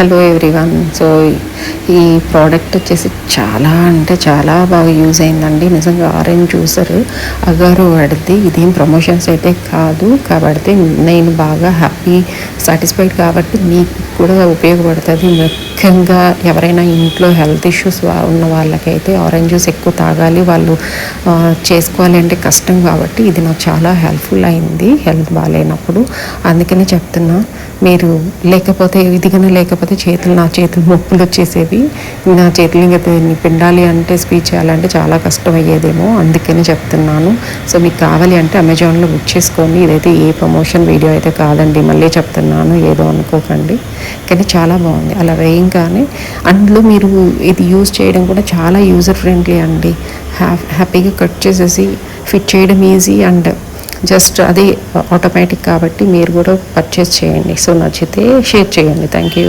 Hello everyone. So ఈ product వచ్చేసి చాలా అంటే చాలా బాగా యూజ్ అయిందండి. నిజంగా ఆరెంజ్ జ్యూసర్ అగారు పడితే ఇదేం ప్రమోషన్స్ అయితే కాదు. కాబట్టి నేను బాగా హ్యాపీ సాటిస్ఫైడ్ కాబట్టి మీకు కూడా ఉపయోగపడుతుంది. ముఖ్యంగా ఎవరైనా ఇంట్లో హెల్త్ ఇష్యూస్ ఉన్న వాళ్ళకైతే ఆరెంజ్ జ్యూస్ ఎక్కువ తాగాలి. వాళ్ళు చేసుకోవాలి అంటే కష్టం కాబట్టి ఇది నాకు చాలా హెల్ప్ఫుల్ అయింది హెల్త్ బాగాలేనప్పుడు. అందుకని చెప్తున్నా మీరు లేకపోతే ఇదిగానే లేకపోతే చేతులు నా చేతులు నొప్పులు వచ్చేసేవి. నా చేతులు ఇంకా దీన్ని పిండాలి అంటే స్పీచ్ చేయాలంటే చాలా కష్టం అయ్యేదేమో అందుకని చెప్తున్నాను. సో మీకు కావాలి అంటే అమెజాన్లో బుక్ చేసుకోండి. ఇదైతే ఏ ప్రమోషన్ వీడియో అయితే కాదండి. మళ్ళీ చెప్తున్నాను ఏదో అనుకోకండి. కానీ చాలా బాగుంది. అలా వేయంగానే అందులో మీరు ఇది యూజ్ చేయడం కూడా చాలా యూజర్ ఫ్రెండ్లీ అండి. హ్యాపీగా కట్ చేసేసి ఫిట్ చేయడం ఈజీ అండ్ జస్ట్ అది ఆటోమేటిక్ కాబట్టి మీరు కూడా పర్చేస్ చేయండి. సో నచ్చితే షేర్ చేయండి. Thank you